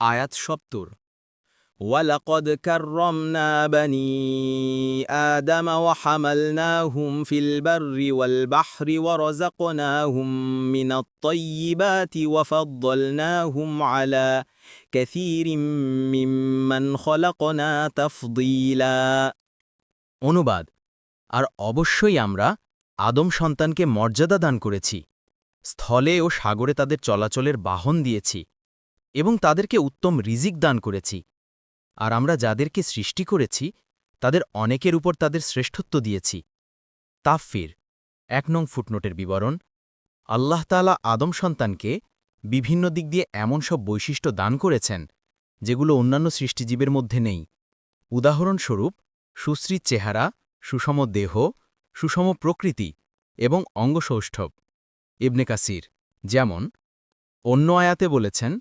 আয়াত সত্তর ولقد كرمنا بني آدم وحملناهم في البر والبحر ورزقناهم من الطيبات وفضلناهم على كثير ممن خلقنا تفضيلا অনুবাদ আর অবশ্যই আমরা আদম সন্তানকে মর্যাদা দান করেছি স্থলে ও সাগরে তাদের চলাচলের বাহন দিয়েছি এবং তাদেরকে উত্তম রিজিক দান করেছি। আর আমরা যাদেরকে সৃষ্টি করেছি, তাদের অনেকের উপর তাদের শ্রেষ্ঠত্ব দিয়েছি। তাফির এক নং ফুটনোটের বিবরণ, আল্লাহ তালা আদম সন্তানকে বিভিন্ন দিক দিয়ে এমন সব বৈশিষ্ট্য দান করেছেন, যেগুলো অন্যান্য সৃষ্টিজীবের মধ্যে নেই। উদাহরণস্বরূপ, সুশ্রী চেহারা, সুষম দেহ, সুষম প্রকৃতি এবং অঙ্গসৌষ্ঠব। ইবনে কাসির, যেমন, অন্য আয়াতে বলেছেন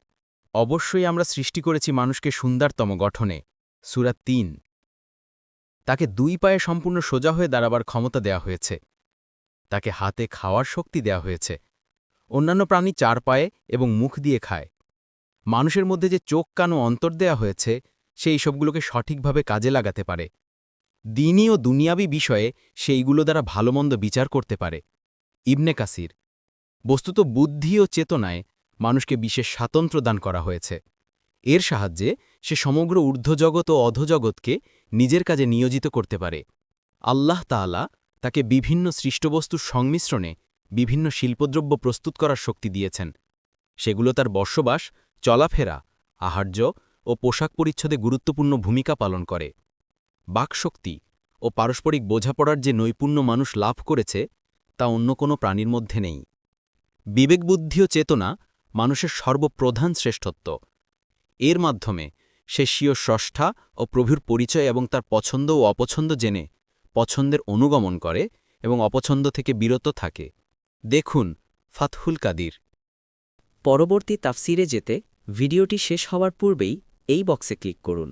অবশ্যই আমরা সৃষ্টি করেছি মানুষকে সুন্দরতম গঠনে। সুরাত তিন। তাকে দুই পায়ে সম্পূর্ণ সোজা হয়ে দাঁড়াবার ক্ষমতা দেয়া হয়েছে। তাকে হাতে খাওয়ার শক্তি দেয়া হয়েছে। অন্যান্য প্রাণী চার পায়ে এবং মুখ দিয়ে খায়। মানুষের মধ্যে যে চোখ কান ও অন্তর দেয়া হয়েছে, সে এইসবগুলোকে সঠিকভাবে কাজে লাগাতে পারে। দিনই ও দুনিয়াবি বিষয়ে সেইগুলো দ্বারা ভালোমন্দ বিচার করতে পারে। ইবনে কাসির। বস্তুত বুদ্ধি ও চেতনায় মানুষকে বিশেষ স্বাতন্ত্র দান করা হয়েছে। এর সাহায্যে সে সমগ্র ঊর্ধ্বজগৎ ও অধজগৎকে নিজের কাজে নিয়োজিত করতে পারে। আল্লাহ তাআলা তাকে বিভিন্ন সৃষ্টবস্তুর সংমিশ্রণে বিভিন্ন শিল্পদ্রব্য প্রস্তুত করার শক্তি দিয়েছেন। সেগুলো তার বসবাস, চলাফেরা, আহার্য ও পোশাক পরিচ্ছদে গুরুত্বপূর্ণ ভূমিকা পালন করে। বাকশক্তি ও পারস্পরিক বোঝাপড়ার যে নৈপুণ্য মানুষ লাভ করেছে, তা অন্য কোনো প্রাণীর মধ্যে নেই। বিবেকবুদ্ধি ও চেতনা মানুষের সর্বপ্রধান শ্রেষ্ঠত্ব। এর মাধ্যমে সে স্বীয় স্রষ্টা ও প্রভুর পরিচয় এবং তার পছন্দ ও অপছন্দ জেনে পছন্দের অনুগমন করে এবং অপছন্দ থেকে বিরত থাকে। দেখুন, ফাতহুল কাদির। পরবর্তী তাফসিরে যেতে ভিডিওটি শেষ হওয়ার পূর্বেই এই বক্সে ক্লিক করুন।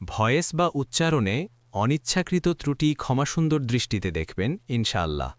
ভয়েস বা উচ্চারণে অনিচ্ছাকৃত ত্রুটি ক্ষমাসুন্দর দৃষ্টিতে দেখবেন, ইনশাআল্লাহ।